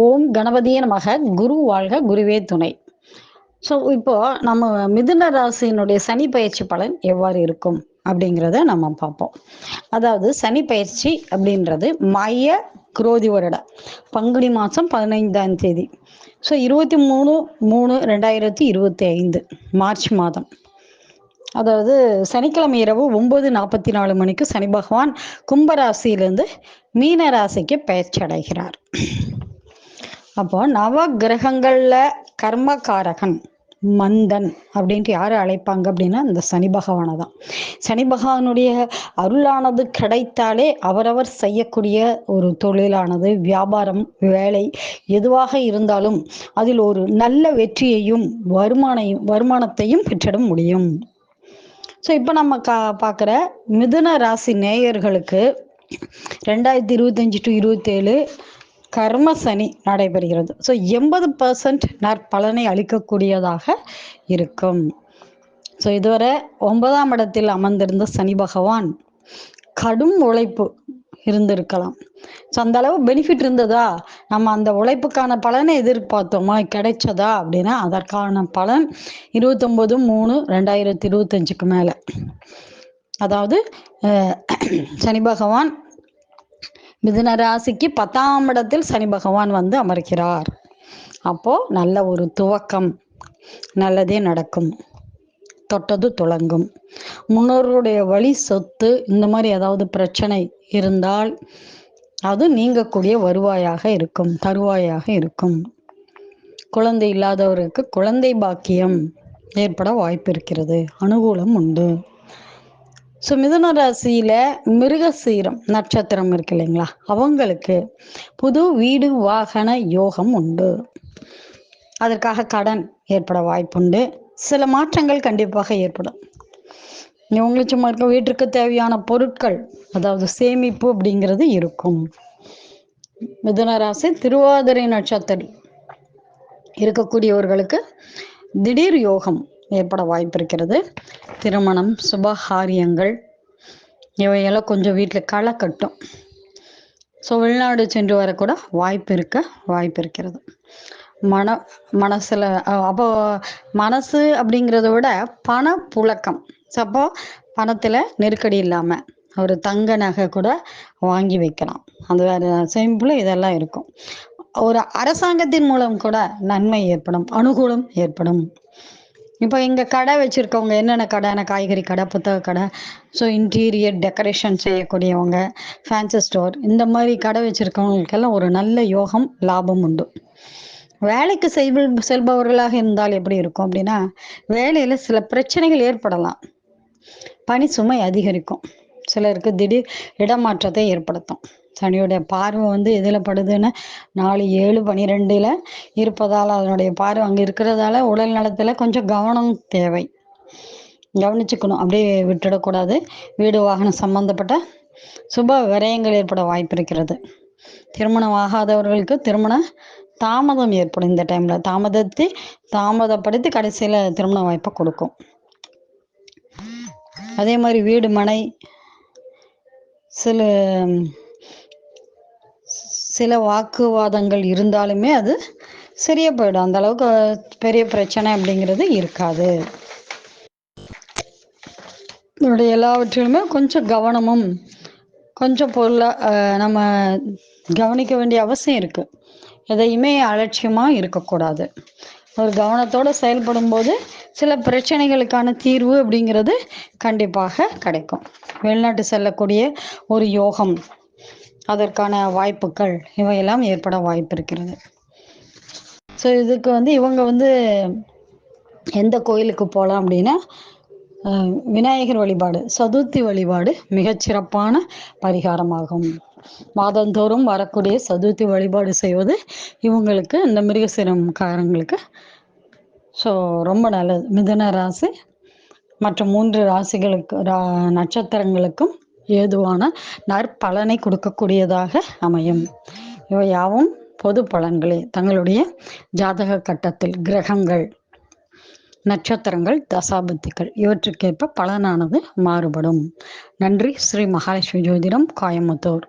ஓம் கணபதியே நமக குரு வாழ்க குருவே துணை. ஸோ இப்போ நம்ம மிதுன ராசியினுடைய சனி பயிற்சி பலன் எவ்வாறு இருக்கும் அப்படிங்கிறத நம்ம பார்ப்போம். அதாவது சனி பயிற்சி அப்படின்றது மைய குரோதி வருட பங்குனி மாதம் பதினைந்தாம் தேதி. ஸோ இருபத்தி மூணு மூணு ரெண்டாயிரத்தி இருபத்தி ஐந்து மார்ச் மாதம். அதாவது சனிக்கிழமை இரவு ஒன்பது நாற்பத்தி நாலு மணிக்கு சனி பகவான் கும்பராசியிலிருந்து மீன ராசிக்கு பயிற்சி அடைகிறார். அப்போ நவ கிரகங்கள்ல கர்மகாரகன் மந்தன் அப்படின்ட்டு யாரு அழைப்பாங்க அப்படின்னா இந்த சனி பகவானை தான். சனி பகவானுடைய அருளானது கிடைத்தாலே அவரவர் செய்யக்கூடிய ஒரு தொழிலானது வியாபாரம் வேலை எதுவாக இருந்தாலும் அதில் ஒரு நல்ல வெற்றியையும் வருமானையும் வருமானத்தையும் பெற்றிட முடியும். ஸோ இப்போ நம்ம கா பார்க்குற மிதுன ராசி நேயர்களுக்கு ரெண்டாயிரத்தி இருபத்தஞ்சி டு இருபத்தேழு கர்ம சனி நடைபெறுகிறது. ஸோ எண்பது பர்சன்ட் நற்பலனை அளிக்கக்கூடியதாக இருக்கும். ஸோ இதுவரை ஒன்பதாம் இடத்தில் அமர்ந்திருந்த சனி பகவான் கடும் உழைப்பு இருந்திருக்கலாம். ஸோ அந்த அளவு பெனிஃபிட் இருந்ததா? நம்ம அந்த உழைப்புக்கான பலனை எதிர்பார்த்தோமா? கிடைச்சதா? அப்படின்னா அதற்கான பலன் இருபத்தொம்போது மூணு ரெண்டாயிரத்தி இருபத்தஞ்சுக்கு மேலே. அதாவது சனி பகவான் மிதுன ராசிக்கு பத்தாம் இடத்தில் சனி பகவான் வந்து அமர்கிறார். அப்போ நல்ல ஒரு துவக்கம் நல்லதே நடக்கும். தொட்டது துளங்கும். முன்னோர்களுடைய வழி சொத்து இந்த மாதிரி ஏதாவது பிரச்சனை இருந்தால் அது நீங்கக்கூடிய வருவாயாக இருக்கும் தருவாயாக இருக்கும். குழந்தை இல்லாதவருக்கு குழந்தை பாக்கியம் ஏற்பட வாய்ப்பு இருக்கிறது. அனுகூலம் உண்டு. ஸோ மிதுன ராசியில் மிருகசீரம் நட்சத்திரம் இருக்கு இல்லைங்களா? அவங்களுக்கு புது வீடு வாகன யோகம் உண்டு. அதற்காக கடன் ஏற்பட வாய்ப்புண்டு. சில மாற்றங்கள் கண்டிப்பாக ஏற்படும். இவங்களுக்கு சும்மா இருக்க வீட்டிற்கு தேவையான பொருட்கள் அதாவது சேமிப்பு அப்படிங்கிறது இருக்கும். மிதுன ராசி திருவாதிரை நட்சத்திரம் இருக்கக்கூடியவர்களுக்கு திடீர் யோகம் ஏற்பட வாய்ப்பு இருக்கிறது திருமணம் சுபகாரியங்கள் இவையெல்லாம் கொஞ்சம் வீட்டில் களை கட்டும் ஸோ வெளிநாடு சென்று வரக்கூட வாய்ப்பு இருக்க வாய்ப்பு இருக்கிறது மன மனசில் அப்போ மனசு அப்படிங்கிறத விட பண புழக்கம் ஸோ அப்போ பணத்தில் நெருக்கடி இல்லாமல் ஒரு தங்க நகை கூட வாங்கி வைக்கலாம். அந்த வேறு சிம்பிள் இதெல்லாம் இருக்கும். ஒரு அரசாங்கத்தின் மூலம் கூட நன்மை ஏற்படும் அனுகூலம் ஏற்படும். இப்போ இங்கே கடை வச்சுருக்கவங்க என்னென்ன கடைனா காய்கறி கடை புத்தக கடை. ஸோ இன்டீரியர் டெக்கரேஷன் செய்யக்கூடியவங்க ஃபேன்சி ஸ்டோர் இந்த மாதிரி கடை வச்சுருக்கவங்களுக்கெல்லாம் ஒரு நல்ல யோகம் லாபம் உண்டு. வேலைக்கு செல் செல்பவர்களாக இருந்தால் எப்படி இருக்கும் அப்படின்னா வேலையில் சில பிரச்சனைகள் ஏற்படலாம். பணி சுமை அதிகரிக்கும். சிலருக்கு திடீர் இடமாற்றத்தை ஏற்படுத்தும். சனியுடைய பார்வை வந்து எதில் படுதுன்னு நாலு ஏழு பனிரெண்டில் இருப்பதால் அதனுடைய பார்வை அங்கே இருக்கிறதால உடல் நலத்தில் கொஞ்சம் கவனம் தேவை. கவனிச்சுக்கணும். அப்படியே விட்டுடக்கூடாது. வீடு வாகனம் சம்பந்தப்பட்ட சுப விரயங்கள் ஏற்பட வாய்ப்பு இருக்கிறது. திருமணம் ஆகாதவர்களுக்கு திருமண தாமதம் ஏற்படும் இந்த டைமில் தாமதத்தை தாமதப்படுத்தி கடைசியில் திருமண வாய்ப்பை கொடுக்கும். அதே மாதிரி வீடு மனை சில சில வாக்குவாதங்கள் இருந்தாலுமே அது சரியா போயிடும். அந்த அளவுக்கு பெரிய பிரச்சனை அப்படிங்கிறது இருக்காது. இதனுடைய எல்லாவற்றிலுமே கொஞ்சம் கவனமும் கொஞ்சம் பொருளாக நம்ம கவனிக்க வேண்டிய அவசியம் இருக்குது எதையுமே அலட்சியமாக இருக்கக்கூடாது. ஒரு கவனத்தோடு செயல்படும் போது சில பிரச்சனைகளுக்கான தீர்வு அப்படிங்கிறது கண்டிப்பாக கிடைக்கும். வெளிநாட்டு செல்லக்கூடிய ஒரு யோகம் அதற்கான வாய்ப்புகள் இவையெல்லாம் ஏற்பட வாய்ப்பு இருக்கிறது ஸோ இதுக்கு வந்து இவங்க வந்து எந்த கோயிலுக்கு போகலாம் அப்படின்னா விநாயகர் வழிபாடு சதுர்த்தி வழிபாடு மிகச்சிறப்பான பரிகாரமாகும். மாதந்தோறும் வரக்கூடிய சதுர்த்தி வழிபாடு செய்வது இவங்களுக்கு இந்த மிருகசிரம்காரங்களுக்கு ஸோ ரொம்ப நல்லது. மிதன ராசி மற்ற மூன்று ராசிகளுக்கு ரா நட்சத்திரங்களுக்கும் ஏதுவான நற்பலனை கொடுக்கக்கூடியதாக அமையும். இவை யாவும் பொது பலன்களே. தங்களுடைய ஜாதக கட்டத்தில் கிரகங்கள் நட்சத்திரங்கள் தசாபுத்திகள் இவற்றுக்கேற்ப பலனானது மாறுபடும். நன்றி. ஸ்ரீ மகாலட்சுமி ஜோதிடம் கோயம்புத்தூர்.